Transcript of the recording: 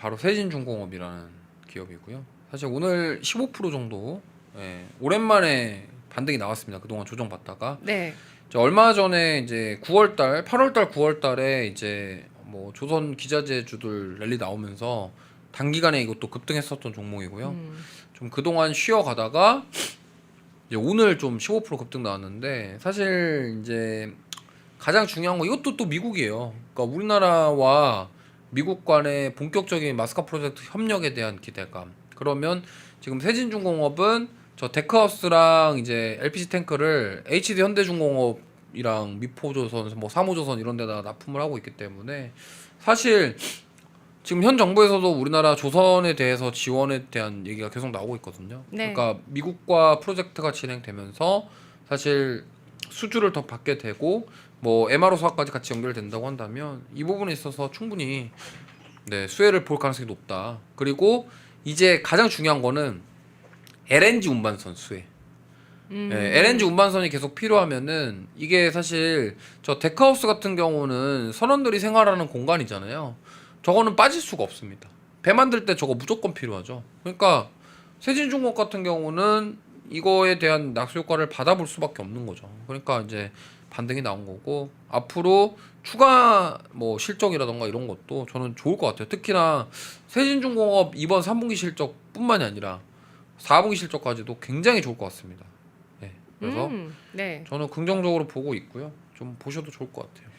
바로 세진중공업이라는 기업이고요. 사실 오늘 15% 정도 예, 오랜만에 반등이 나왔습니다. 그동안 조정받다가 네. 얼마 전에 이제 9월달, 8월달, 9월달에 이제 뭐 조선 기자재 주들 랠리 나오면서 단기간에 이것도 급등했었던 종목이고요. 음. 좀 그동안 쉬어가다가 이제 오늘 좀 15% 급등 나왔는데 사실 이제 가장 중요한 거 이것도 또 미국이에요. 그러니까 우리나라와 미국 간의 본격적인 마스카 프로젝트 협력에 대한 기대감. 그러면 지금 세진중공업은 저 데크하우스랑 이제 LPG 탱크를 HD 현대중공업이랑 미포조선, 뭐 사모조선 이런 데다 납품을 하고 있기 때문에 사실 지금 현 정부에서도 우리나라 조선에 대해서 지원에 대한 얘기가 계속 나오고 있거든요. 네. 그러니까 미국과 프로젝트가 진행되면서 사실 수주를 더 받게 되고 뭐 MRO 사업까지 같이 연결된다고 한다면 이 부분에 있어서 충분히 네, 수혜를 볼 가능성이 높다. 그리고 이제 가장 중요한 거는 LNG 운반선 수혜. 음. 예, LNG 운반선이 계속 필요하면은 이게 사실 저 데크하우스 같은 경우는 선원들이 생활하는 공간이잖아요. 저거는 빠질 수가 없습니다. 배 만들 때 저거 무조건 필요하죠. 그러니까 세진중공업 같은 경우는 이거에 대한 낙수 효과를 받아볼 수밖에 없는 거죠. 그러니까 이제 반등이 나온 거고 앞으로 추가 뭐 실적이라던가 이런 것도 저는 좋을 것 같아요. 특히나 세진중공업 이번 3분기 실적뿐만이 아니라 4분기 실적까지도 굉장히 좋을 것 같습니다. 네. 그래서 음. 네. 저는 긍정적으로 보고 있고요. 좀 보셔도 좋을 것 같아요.